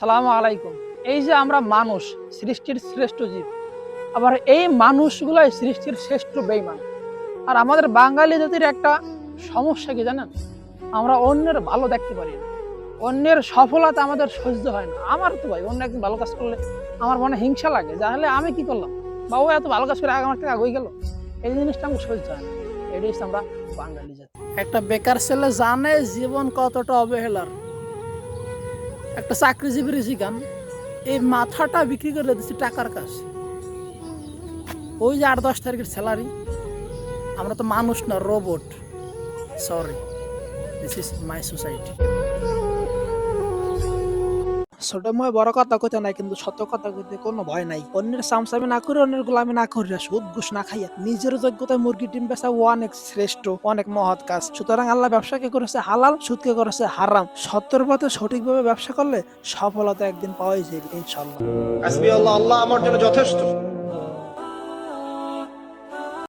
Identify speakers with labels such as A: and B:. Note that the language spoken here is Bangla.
A: সালাম আলাইকুম। এই যে আমরা মানুষ, সৃষ্টির শ্রেষ্ঠ জীব, আবার এই মানুষগুলাই সৃষ্টির শ্রেষ্ঠ বেইমান আর আমাদের বাঙালি জাতির একটা সমস্যা কি জানেন? আমরা অন্যের ভালো দেখতে পারি না। অন্যের সফলতা আমাদের সহ্য হয় না। আমার তো ভাই, অন্য একদিন ভালো কাজ করলে আমার মনে হিংসা লাগে। তাহলে আমি কি করলাম? বা ও এত ভালো কাজ করে আগে আমার থেকে আগে গেল। এই জিনিসটা আমার সহ্য হয় না। এটাই আমরা বাঙালি জাতি। একটা বেকার ছেলে জানে জীবন কতটা অবহেলার। একটা চাকরিজীবী চাকরিজীবীর গান এই মাথাটা বিক্রি করে দিচ্ছি টাকার কাজ ওই যে আট দশ তারিখের স্যালারি আমরা তো মানুষ না robot sorry this is my society ছোট ময় বড় কথা কইতে নাই, কিন্তু সত্য কথা কইতে কোনো ভয় নাই। অন্যের সামসামি না করে অন্যের গোলামি না করিয়া সুদ ঘুষ না খাইয়া নিজের যোগ্যতায় মুরগি, ডিম বেচা অনেক শ্রেষ্ঠ, অনেক মহৎ কাজ। সুতরাং আল্লাহ ব্যবসাকে করেছে হালাল, সুদকে করেছে হারাম। সত্যর পথে সঠিকভাবে ব্যবসা করলে সফলতা একদিন পাওয়াই যাবে ইনশাল্লাহ
B: আল্লাহ আমার জন্য যথেষ্ট।